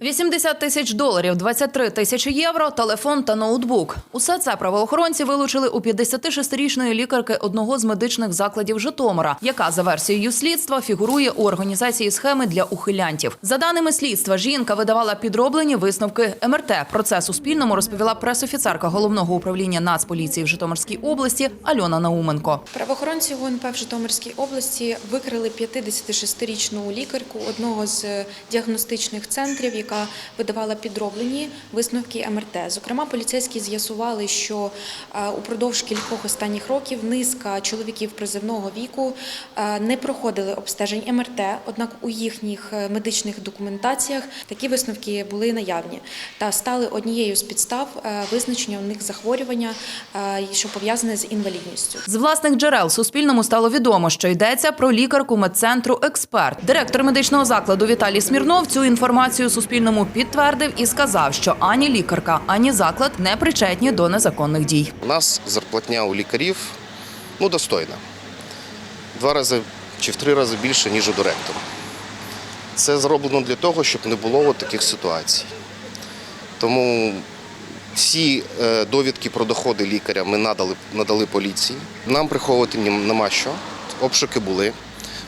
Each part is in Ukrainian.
80 тисяч доларів, 23 тисячі євро, телефон та ноутбук. Усе це правоохоронці вилучили у 56-річної лікарки одного з медичних закладів Житомира, яка за версією слідства фігурує у організації схеми для ухилянтів. За даними слідства, жінка видавала підроблені висновки МРТ. Про це Суспільному розповіла пресофіцерка головного управління Нацполіції в Житомирській області Альона Науменко. Правоохоронці ГУНП в Житомирській області викрили 56-річну лікарку одного з діагностичних центрів, яка видавала підроблені висновки МРТ. Зокрема, поліцейські з'ясували, що е, упродовж кількох останніх років низка чоловіків призивного віку е, не проходили обстежень МРТ, однак у їхніх е, медичних документаціях такі висновки були наявні та стали однією з підстав визначення у них захворювання, що пов'язане з інвалідністю. З власних джерел Суспільному стало відомо, що йдеться про лікарку медцентру Експерт. Директор медичного закладу Віталій Смірнов цю інформацію Суспільному підтвердив і сказав, що ані лікарка, ані заклад не причетні до незаконних дій. У нас зарплатня у лікарів ну, достойна. Два рази чи в три рази більше, ніж у директора. Це зроблено для того, щоб не було таких ситуацій. Тому всі е, довідки про доходи лікаря ми надали, надали поліції. Нам приховувати нема що. Обшуки були.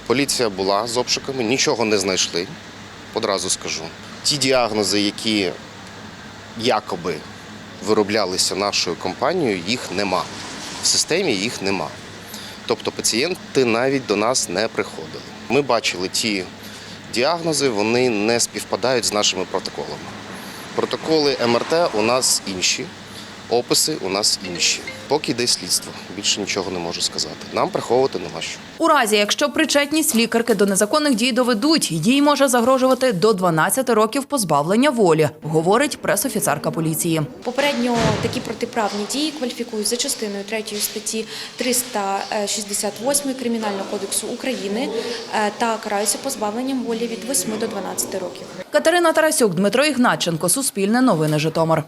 Поліція була з обшуками, нічого не знайшли. Одразу скажу. Ті діагнози, які якоби вироблялися нашою компанією, їх нема. В системі їх нема. Тобто пацієнти навіть до нас не приходили. Ми бачили ті діагнози, вони не співпадають з нашими протоколами. Протоколи МРТ у нас інші, описи у нас інші. Поки йде слідство, більше нічого не можу сказати. Нам приховувати нема що. У разі, якщо причетність лікарки до незаконних дій доведуть, їй може загрожувати до 12 років позбавлення волі, говорить пресофіцерка поліції. Попередньо такі протиправні дії кваліфікують за частиною 3 статті 368 Кримінального кодексу України е, та караються позбавленням волі від 8 до 12 років. Катерина Тарасюк, Дмитро Ігнатченко, Суспільне новини Житомир.